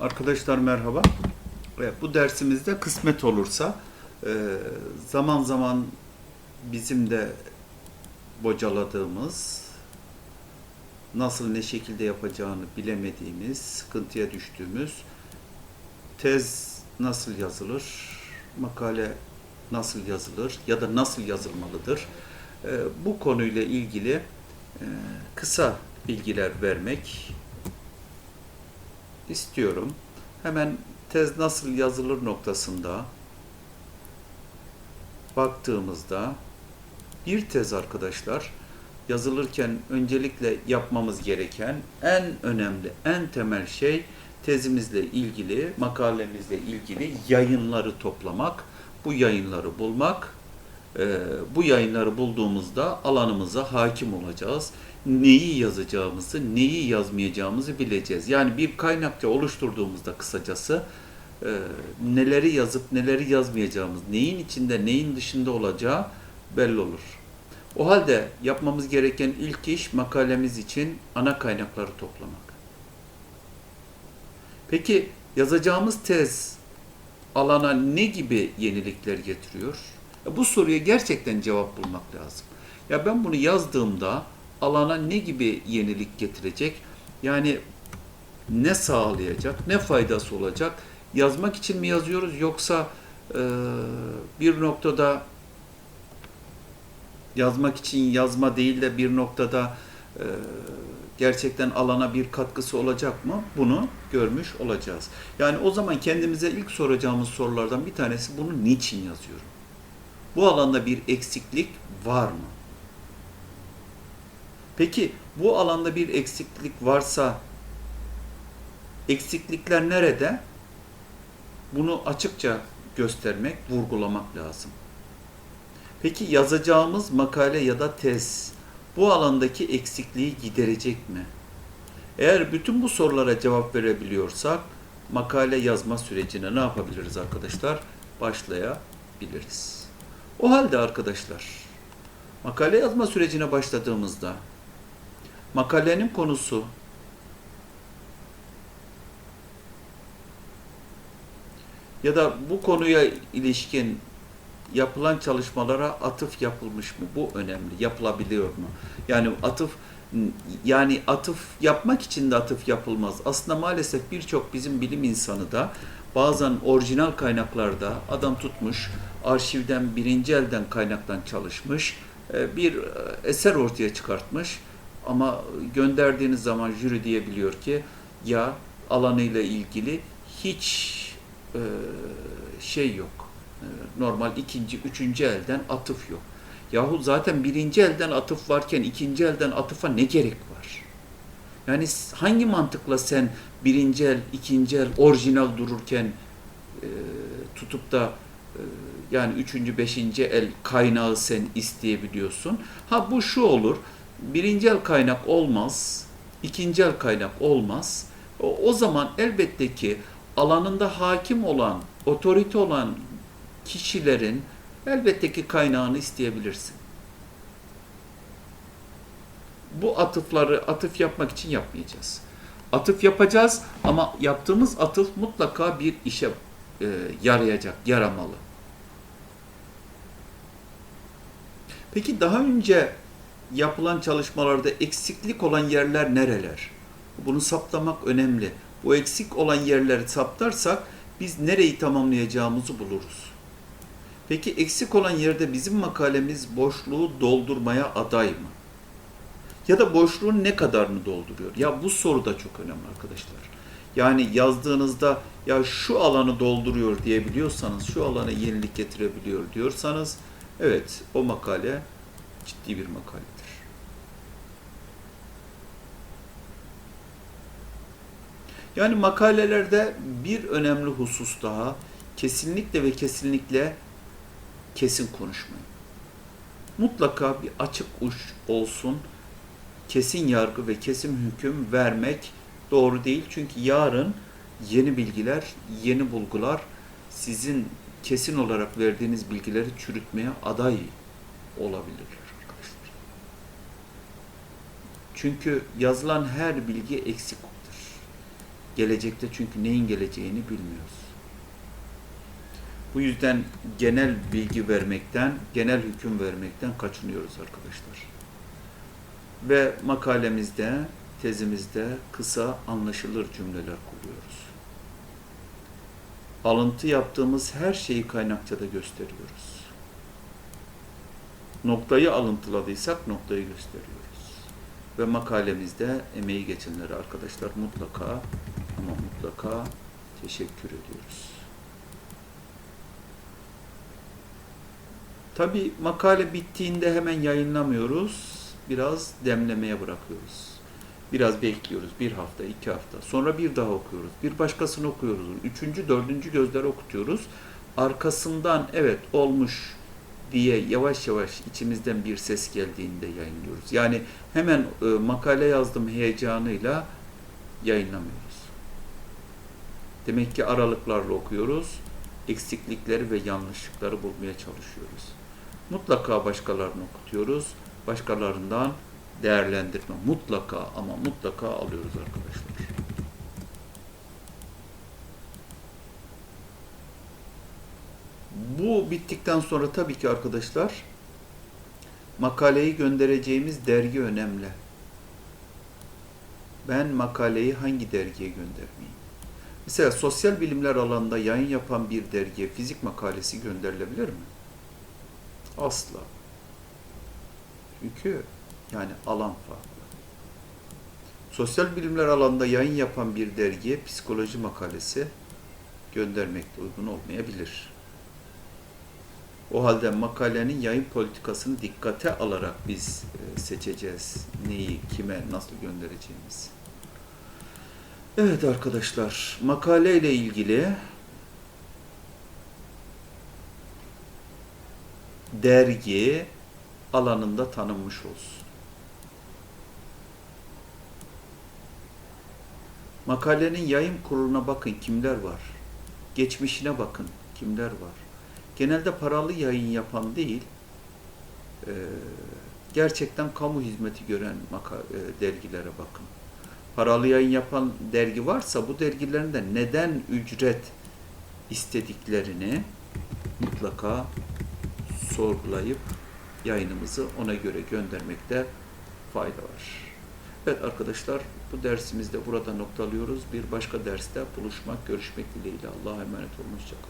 Arkadaşlar merhaba. Bu dersimizde kısmet olursa e, zaman zaman bizim de bocaladığımız, nasıl ne şekilde yapacağını bilemediğimiz, sıkıntıya düştüğümüz tez nasıl yazılır, makale nasıl yazılır ya da nasıl yazılmalıdır? E, bu konuyla ilgili e, kısa bilgiler vermek istiyorum. Hemen tez nasıl yazılır noktasında baktığımızda bir tez arkadaşlar yazılırken öncelikle yapmamız gereken en önemli, en temel şey tezimizle ilgili, makalemizle ilgili yayınları toplamak, bu yayınları bulmak. Ee, bu yayınları bulduğumuzda alanımıza hakim olacağız. Neyi yazacağımızı, neyi yazmayacağımızı bileceğiz. Yani bir kaynakça oluşturduğumuzda kısacası e, neleri yazıp neleri yazmayacağımız, neyin içinde neyin dışında olacağı belli olur. O halde yapmamız gereken ilk iş makalemiz için ana kaynakları toplamak. Peki yazacağımız tez alana ne gibi yenilikler getiriyor? Bu soruya gerçekten cevap bulmak lazım. Ya ben bunu yazdığımda alana ne gibi yenilik getirecek? Yani ne sağlayacak, ne faydası olacak? Yazmak için mi yazıyoruz yoksa e, bir noktada yazmak için yazma değil de bir noktada e, gerçekten alana bir katkısı olacak mı? Bunu görmüş olacağız. Yani o zaman kendimize ilk soracağımız sorulardan bir tanesi bunu niçin yazıyorum? Bu alanda bir eksiklik var mı? Peki bu alanda bir eksiklik varsa eksiklikler nerede? Bunu açıkça göstermek, vurgulamak lazım. Peki yazacağımız makale ya da tez bu alandaki eksikliği giderecek mi? Eğer bütün bu sorulara cevap verebiliyorsak makale yazma sürecine ne yapabiliriz arkadaşlar? Başlayabiliriz. O halde arkadaşlar makale yazma sürecine başladığımızda makalenin konusu ya da bu konuya ilişkin yapılan çalışmalara atıf yapılmış mı? Bu önemli. Yapılabiliyor mu? Yani atıf yani atıf yapmak için de atıf yapılmaz. Aslında maalesef birçok bizim bilim insanı da bazen orijinal kaynaklarda adam tutmuş, arşivden birinci elden kaynaktan çalışmış, e, bir e, eser ortaya çıkartmış ama gönderdiğiniz zaman jüri diyebiliyor ki ya alanıyla ilgili hiç e, şey yok. Normal ikinci, üçüncü elden atıf yok. Yahu zaten birinci elden atıf varken ikinci elden atıfa ne gerek var? Yani hangi mantıkla sen birinci el, ikinci el orijinal dururken e, tutup da yani üçüncü, beşinci el kaynağı sen isteyebiliyorsun. Ha bu şu olur, birinci el kaynak olmaz, ikinci el kaynak olmaz. O, o zaman elbette ki alanında hakim olan, otorite olan kişilerin elbette ki kaynağını isteyebilirsin. Bu atıfları atıf yapmak için yapmayacağız. Atıf yapacağız ama yaptığımız atıf mutlaka bir işe e, yarayacak, yaramalı. Peki daha önce yapılan çalışmalarda eksiklik olan yerler nereler? Bunu saptamak önemli. Bu eksik olan yerleri saptarsak biz nereyi tamamlayacağımızı buluruz. Peki eksik olan yerde bizim makalemiz boşluğu doldurmaya aday mı? Ya da boşluğun ne kadarını dolduruyor? Ya bu soru da çok önemli arkadaşlar. Yani yazdığınızda ya şu alanı dolduruyor diyebiliyorsanız, şu alana yenilik getirebiliyor diyorsanız evet o makale ciddi bir makaledir. Yani makalelerde bir önemli husus daha kesinlikle ve kesinlikle kesin konuşmayın. Mutlaka bir açık uç olsun. Kesin yargı ve kesin hüküm vermek doğru değil. Çünkü yarın yeni bilgiler, yeni bulgular sizin kesin olarak verdiğiniz bilgileri çürütmeye aday olabilirler arkadaşlar. Çünkü yazılan her bilgi eksiktir. Gelecekte çünkü neyin geleceğini bilmiyoruz. Bu yüzden genel bilgi vermekten, genel hüküm vermekten kaçınıyoruz arkadaşlar. Ve makalemizde, tezimizde kısa anlaşılır cümleler kuruyoruz. Alıntı yaptığımız her şeyi kaynakçada gösteriyoruz. Noktayı alıntıladıysak noktayı gösteriyoruz. Ve makalemizde emeği geçenlere arkadaşlar mutlaka ama mutlaka teşekkür ediyoruz. Tabi makale bittiğinde hemen yayınlamıyoruz. Biraz demlemeye bırakıyoruz. Biraz bekliyoruz. Bir hafta, iki hafta. Sonra bir daha okuyoruz. Bir başkasını okuyoruz. Üçüncü, dördüncü gözleri okutuyoruz. Arkasından evet olmuş diye yavaş yavaş içimizden bir ses geldiğinde yayınlıyoruz. Yani hemen e, makale yazdım heyecanıyla yayınlamıyoruz. Demek ki aralıklarla okuyoruz. Eksiklikleri ve yanlışlıkları bulmaya çalışıyoruz. Mutlaka başkalarını okutuyoruz. Başkalarından değerlendirme mutlaka ama mutlaka alıyoruz arkadaşlar. Bu bittikten sonra tabii ki arkadaşlar makaleyi göndereceğimiz dergi önemli. Ben makaleyi hangi dergiye göndermeyeyim? Mesela sosyal bilimler alanında yayın yapan bir dergiye fizik makalesi gönderilebilir mi? Asla. Çünkü yani alan farklı. Sosyal bilimler alanında yayın yapan bir dergiye psikoloji makalesi göndermekte uygun olmayabilir. O halde makalenin yayın politikasını dikkate alarak biz e, seçeceğiz. Neyi, kime, nasıl göndereceğimiz. Evet arkadaşlar, makale ile ilgili dergi alanında tanınmış olsun. Makalenin yayın kuruluna bakın kimler var. Geçmişine bakın kimler var. Genelde paralı yayın yapan değil, e, gerçekten kamu hizmeti gören maka, e, dergilere bakın. Paralı yayın yapan dergi varsa bu dergilerin de neden ücret istediklerini mutlaka sorgulayıp yayınımızı ona göre göndermekte fayda var. Evet arkadaşlar bu dersimizde burada noktalıyoruz. Bir başka derste buluşmak, görüşmek dileğiyle. Allah'a emanet olun. Hoşçakalın.